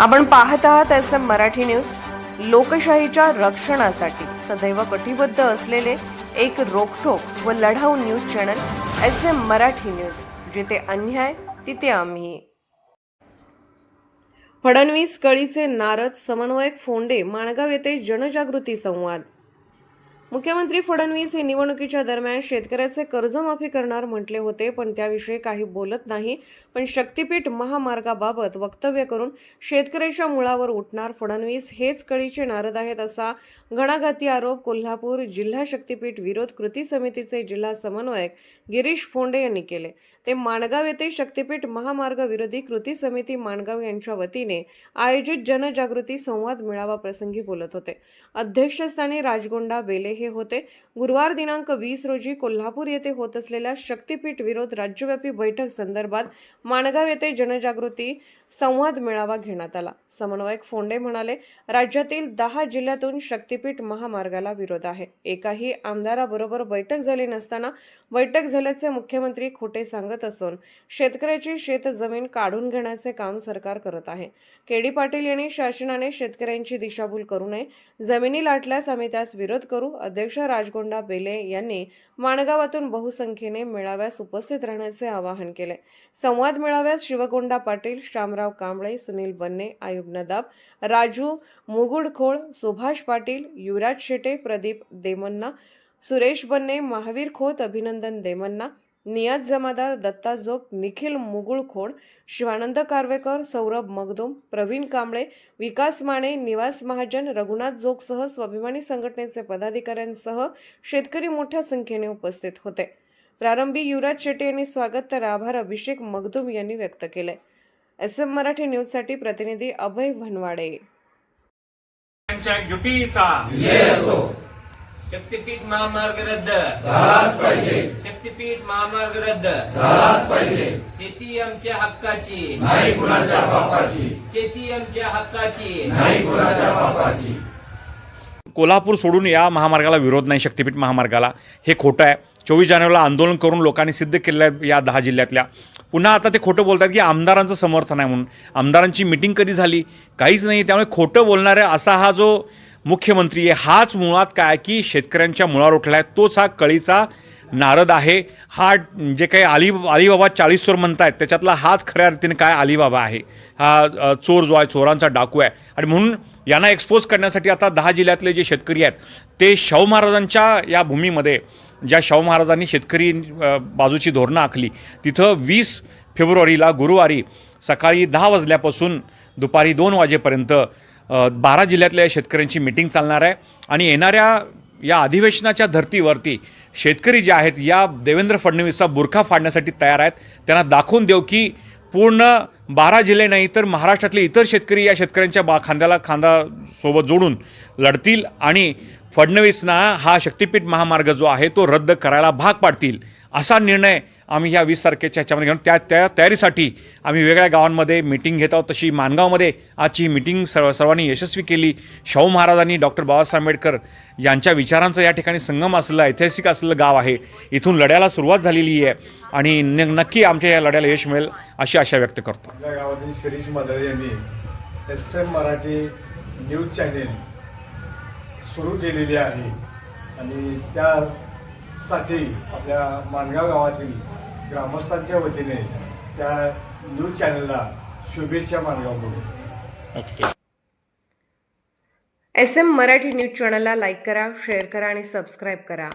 आपण पाहत आहात एस एम मराठी न्यूज. लोकशाहीच्या रक्षणासाठी सदैव कटिबद्ध असलेले एक रोखोक व लढाऊ news channel S M Marathi news. जिथे अन्याय तिथे आम्ही. फडणवीस कळीचे नारद समन्वयक फोंडे माणगाव येथे जनजागृती संवाद. मुख्यमंत्री फडणवीस हे निवडणुकीच्या दरम्यान शेतकऱ्याचे कर्जमाफी करणार म्हटले होते पण त्याविषयी काही बोलत नाही. पण शक्तीपीठ महामार्गाबाबत वक्तव्य करून शेतकऱ्याच्या मुळावर उठणार फडणवीस हेच कळीचे नारद आहेत असा घणाघाती आरोप कोल्हापूर जिल्हा शक्तीपीठ विरोध कृती समितीचे जिल्हा समन्वयक गिरीश फोंडे यांनी केले. ते माणगाव येथे शक्तीपीठ महामार्ग विरोधी कृती समिती माणगाव यांच्या वतीने आयोजित जनजागृती संवाद मेळावा प्रसंगी बोलत होते. अध्यक्षस्थानी राजगोंडा बेले हे होते. गुरुवार दिनांक वीस रोजी कोल्हापूर येथे होत असलेल्या शक्तीपीठ विरोध राज्यव्यापी बैठक संदर्भात माणगाव येथे जनजागृती संवाद मेळावा घेण्यात आला. समन्वयक फोंडे म्हणाले राज्यातील दहा जिल्ह्यातून शक्तीपीठ महामार्गाला विरोध आहे. एकाही आमदाराबरोबर बैठक झाली नसताना बैठक झाल्याचे मुख्यमंत्री खोटे सांगत असून शेतकऱ्याची शेतजमीन काढून घेण्याचे काम सरकार करत आहे. केडी पाटील यांनी शासनाने शेतकऱ्यांची दिशाभूल करू नये जमिनी लाटल्यास आम्ही त्यास विरोध करू अध्यक्ष राजगोंडा बेले यांनी माणगावातून बहुसंख्येने मेळाव्यास उपस्थित राहण्याचे आवाहन केले. संवाद मेळाव्यास शिवगोंडा पाटील श्यामराव कांबळे सुनील बन्ने आयुब नदाब राजू मुगुडखोळ सुभाष पाटील युवराज शेटे प्रदीप देमन्ना सुरेश बन्ने महावीर खोत अभिनंदन देमन्ना नियाज जमादार दत्ता जोग निखिल मुगुळखोड शिवानंद कारवेकर सौरभ मगदुम प्रवीण कांबळे विकास माने निवास महाजन रघुनाथ जोगसह स्वाभिमानी संघटनेचे पदाधिकाऱ्यांसह शेतकरी मोठ्या संख्येने उपस्थित होते. प्रारंभी युवराज शेट्टी यांनी स्वागत तर आभार अभिषेक मगदुम यांनी व्यक्त केले. एस एम मराठी न्यूजसाठी प्रतिनिधी अभय भनवाडे शक्तीपीठ महामार्ग रद्द. झालाच पाहिजे. शक्तीपीठ महामार्ग रद्द. झालाच पाहिजे. शेती आमच्या हक्काची. नाही कुणाच्या बापाची. शेती आमच्या हक्काची. नाही कुणाच्या बापाची. कोल्हापूर सोडून या महामार्गाला विरोध नाही शक्तीपीठ महामार्गाला. हे खोटं आहे. चोवीस जानेवारीला आंदोलन करून लोकांनी सिद्ध केलेलं आहे या दहा जिल्ह्यातल्या. पुन्हा आता ते खोटं बोलतात की आमदारांचं समर्थन आहे म्हणून. आमदारांची मिटिंग कधी झाली? काहीच नाही. त्यामुळे खोटं बोलणाऱ्या असा हा जो मुख्यमंत्री आहे हाच मुळात काय की शेतकऱ्यांच्या मुळावर उठला आहे तोच हा कळीचा नारद आहे. हा जे काही अली अलिबाबा चाळीस चोर म्हणतायत त्याच्यातला हाच खऱ्या अर्थीने काय अलिबाबा आहे. हा चोर जो आहे चोरांचा डाकू आहे. आणि म्हणून यांना एक्सपोज करण्यासाठी आता दहा जिल्ह्यातले जे शेतकरी आहेत ते शाहू महाराजांच्या या भूमीमध्ये ज्या शाहू महाराजांनी शेतकरी बाजूची धोरणं आखली तिथं वीस फेब्रुवारीला गुरुवारी सकाळी दहा वाजल्यापासून दुपारी दोन वाजेपर्यंत बारा जिल्ह्यातल्या शेतकऱ्यांची मिटिंग चालणार आहे. आणि येणाऱ्या या अधिवेशनाच्या धर्तीवरती शेतकरी जे आहेत या देवेंद्र फडणवीसचा बुरखा फाडण्यासाठी तयार आहेत. त्यांना दाखवून देऊ की पूर्ण बारा जिल्हे नाही तर महाराष्ट्रातले इतर शेतकरी या शेतकऱ्यांच्या बा खांद्याला खांदा सोबत जोडून लढतील आणि फडणवीसना हा शक्तिपीठ महामार्ग जो आहे तो रद्द करायला भाग पाडतील असा निर्णय आम्ही ह्या वीस तारखेच्या ह्याच्यामध्ये घेऊन त्या त्या तयारीसाठी आम्ही वेगळ्या गावांमध्ये मिटिंग घेत आहोत तशी मानगावमध्ये आजची ही मिटिंग सर्व सर्वांनी यशस्वी केली. शाहू महाराजांनी डॉक्टर बाबासाहेब आंबेडकर यांच्या विचारांचं या ठिकाणी संगम असलेलं ऐतिहासिक असलेलं गाव आहे. इथून लढ्याला सुरुवात झालेली आहे. आणि न नक्की आमच्या या लढ्याला यश मिळेल अशी आशा व्यक्त करतो. आपल्या गावातील शिरीष मदळे यांनी S M Marathi news channel सुरू केलेली आहे. आणि त्यासाठी आपल्या मानगाव गावातील ग्रामस्थांच्या वतीने त्या न्यूज चॅनलला शुभेच्छा मानगावकडून. एस एम मराठी न्यूज चॅनलला लाईक करा शेअर करा आणि सबस्क्राईब करा.